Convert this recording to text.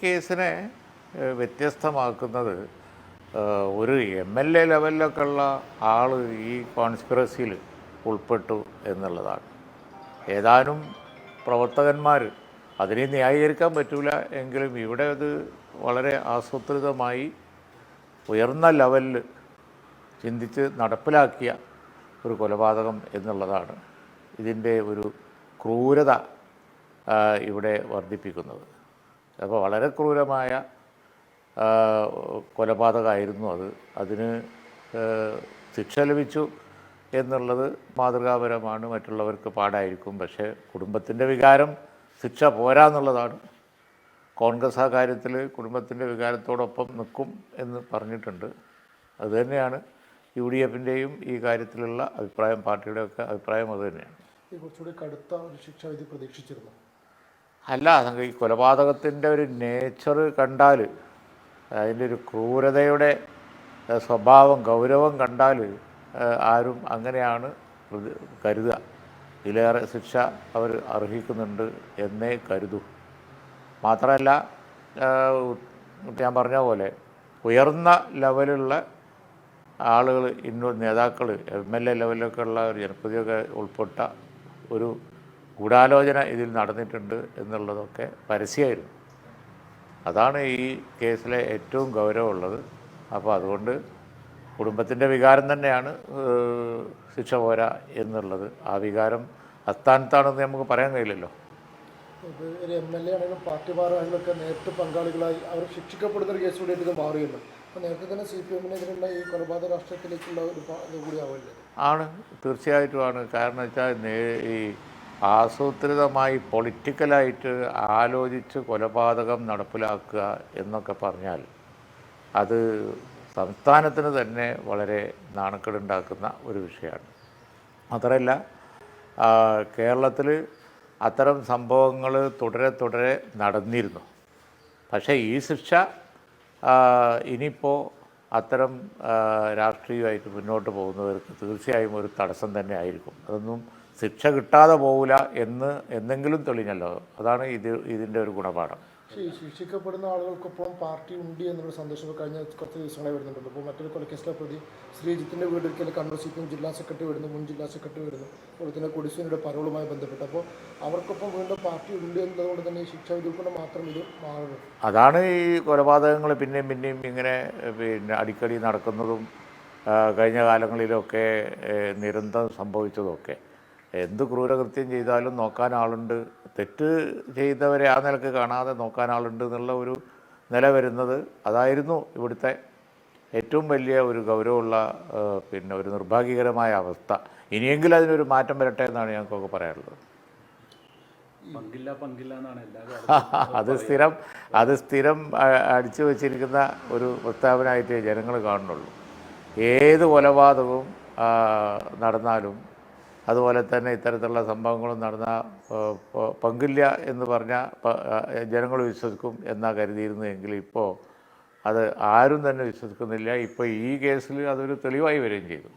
കേസിനെ ഏഹ്, വ്യത്യസ്തമാക്കുന്നത് ഒരു എം എൽ എ ലെവലിലൊക്കെ ഉള്ള ആൾ ഈ കോൺസ്പിറസിയിൽ ഉൾപ്പെട്ടു എന്നുള്ളതാണ്. ഏതാനും പ്രവർത്തകന്മാർ അതിനെ ന്യായീകരിക്കാൻ പറ്റില്ല എങ്കിലും ഇവിടെ അത് വളരെ ആസൂത്രിതമായി ഉയർന്ന ലെവലിൽ ചിന്തിച്ച് നടപ്പിലാക്കിയ ഒരു കൊലപാതകം എന്നുള്ളതാണ് ഇതിന്റെ ഒരു ക്രൂരത ഇവിടെ വർദ്ധിപ്പിക്കുന്നത്. അപ്പോൾ വളരെ ക്രൂരമായ കൊലപാതകമായിരുന്നു അത്. അതിന് ശിക്ഷ ലഭിച്ചു എന്നുള്ളത് മാതൃകാപരമാണ് മറ്റുള്ളവർക്ക് പാടായിരിക്കും. പക്ഷേ കുടുംബത്തിന്റെ വികാരം ശിക്ഷ പോരാന്നുള്ളതാണ് കോൺഗ്രസ് ആ കാര്യത്തിൽ കുടുംബത്തിന്റെ വികാരത്തോടൊപ്പം നിൽക്കും എന്ന് പറഞ്ഞിട്ടുണ്ട്. അതുതന്നെയാണ് യു ഡി എഫിന്റെയും ഈ കാര്യത്തിലുള്ള അഭിപ്രായം പാർട്ടിയുടെയൊക്കെ അഭിപ്രായം അതുതന്നെയാണ് കുറച്ചുകൂടി കടുത്ത ഒരു ശിക്ഷ വിധി പ്രതീക്ഷിച്ചിരുന്നു. അല്ല നമുക്ക് ഈ കൊലപാതകത്തിന്റെ ഒരു നേച്ചർ കണ്ടാൽ അതിന്റെ ഒരു ക്രൂരതയുടെ സ്വഭാവം ഗൗരവം കണ്ടാൽ ആരും അങ്ങനെയാണ് കരുതുക. ഇതിലേറെ ശിക്ഷ അവർ അർഹിക്കുന്നുണ്ട് എന്നേ കരുതൂ. മാത്രമല്ല ഞാൻ പറഞ്ഞ പോലെ ഉയർന്ന ലെവലുള്ള ആളുകൾ ഇന്നോ നേതാക്കൾ എം എൽ എ ലെവലിലൊക്കെ ഉള്ള ഒരു ജനപ്രതിയൊക്കെ ഉൾപ്പെട്ട ഒരു ഗൂഢാലോചന ഇതിൽ നടന്നിട്ടുണ്ട് എന്നുള്ളതൊക്കെ പരസ്യമായിരുന്നു. അതാണ് ഈ കേസിലെ ഏറ്റവും ഗൗരവമുള്ളത്. അപ്പോൾ അതുകൊണ്ട് കുടുംബത്തിന്റെ വികാരം തന്നെയാണ് ശിക്ഷ പോരാ എന്നുള്ളത്. ആ വികാരം അസ്ഥാനത്താണെന്ന് നമുക്ക് പറയാൻ കഴിയില്ലല്ലോ. ഒരു എം എൽ എ ആണെങ്കിലും പാർട്ടി ഭാരവാഹികളൊക്കെ നേരിട്ട് പങ്കാളികളായി അവർ ശിക്ഷിക്കപ്പെടുന്ന ഒരു കേസ് കൂടിയിട്ട് ഇത് മാറുകയുള്ളൂ അപ്പോൾ നേരത്തെ തന്നെ സി പി എമ്മിനെതിരുള്ള ഈ കൊലപാതക രാഷ്ട്രീയത്തിലേക്കുള്ള ഒരു ഇത് കൂടി ആവില്ലേ ആണ്. തീർച്ചയായിട്ടുമാണ് കാരണം വെച്ചാൽ ഈ ആസൂത്രിതമായി പൊളിറ്റിക്കലായിട്ട് ആലോചിച്ച് കൊലപാതകം നടപ്പിലാക്കുക എന്നൊക്കെ പറഞ്ഞാൽ അത് സംസ്ഥാനത്തിന് തന്നെ വളരെ നാണക്കേടുണ്ടാക്കുന്ന ഒരു വിഷയമാണ്. മാത്രമല്ല കേരളത്തിൽ അത്തരം സംഭവങ്ങൾ തുടരെ തുടരെ നടന്നിരുന്നു. പക്ഷേ ഈ ശിക്ഷ ഇനിയിപ്പോൾ അത്തരം രാഷ്ട്രീയമായിട്ട് മുന്നോട്ട് പോകുന്നവർക്ക് തീർച്ചയായും ഒരു തടസ്സം തന്നെ ആയിരിക്കും. അതൊന്നും ശിക്ഷ കിട്ടാതെ പോകില്ല എന്ന് എന്തെങ്കിലും തെളിഞ്ഞല്ലോ. അതാണ് ഇത് ഇതിന്റെ ഒരു ഗുണപാഠം. പക്ഷേ ഈ ശിക്ഷിക്കപ്പെടുന്ന ആളുകൾക്കൊപ്പം പാർട്ടി ഉണ്ട് എന്നുള്ള സന്ദേശം കഴിഞ്ഞ കുറച്ച് ദിവസങ്ങളായി വരുന്നുണ്ട്. ഇപ്പോൾ മറ്റൊരു കൊലക്കേസിലെ പ്രതി ശ്രീജിത്തിന്റെ വീട്ടിൽ കണ്ണൂർ സി പി എം ജില്ലാ സെക്രട്ടറി വരുന്നു മുൻ ജില്ലാ സെക്രട്ടറി വരുന്നു. അതുപോലെ തന്നെ കൊടിസുനിയുടെ പരോളുമായി ബന്ധപ്പെട്ട്. അപ്പോൾ അവർക്കൊപ്പം വീണ്ടും പാർട്ടി ഉണ്ട് എന്നതുകൊണ്ട് തന്നെ ഈ വിധിക്കൊണ്ട് കൊണ്ട് മാത്രം ഇത് മാറുന്നു. അതാണ് ഈ കൊലപാതകങ്ങൾ പിന്നെയും പിന്നെയും ഇങ്ങനെ പിന്നെ അടിക്കടി നടക്കുന്നതും കഴിഞ്ഞ കാലങ്ങളിലൊക്കെ നിരന്തരം സംഭവിച്ചതൊക്കെ എന്ത് ക്രൂരകൃത്യം ചെയ്താലും നോക്കാൻ ആളുണ്ട്. തെറ്റ് ചെയ്തവരെ ആ നിലയ്ക്ക് കാണാതെ നോക്കാൻ ആളുണ്ട് എന്നുള്ള ഒരു നില വരുന്നത് അതായിരുന്നു ഇവിടുത്തെ ഏറ്റവും വലിയ ഒരു ഗൗരവമുള്ള പിന്നെ ഒരു നിർഭാഗ്യകരമായ അവസ്ഥ. ഇനിയെങ്കിലും അതിനൊരു മാറ്റം വരട്ടെ എന്നാണ് ഞങ്ങൾക്കൊക്കെ പറയാനുള്ളത് പങ്കില്ല പങ്കില്ല എന്നാണ് അത് സ്ഥിരം അത് സ്ഥിരം അടിച്ചു വച്ചിരിക്കുന്ന ഒരു പ്രസ്താവനയായിട്ട് ജനങ്ങൾ കാണുന്നുള്ളൂ. ഏത് കൊലപാതകവും നടന്നാലും അതുപോലെ തന്നെ ഇത്തരത്തിലുള്ള സംഭവങ്ങളും നടന്ന പങ്കില്ല എന്ന് പറഞ്ഞാൽ ജനങ്ങൾ വിശ്വസിക്കും എന്നാ കരുതിയിരുന്നെങ്കിൽ ഇപ്പോൾ അത് ആരും തന്നെ വിശ്വസിക്കുന്നില്ല. ഇപ്പോൾ ഈ കേസിൽ അതൊരു തെളിവായി വരികയും ചെയ്തു.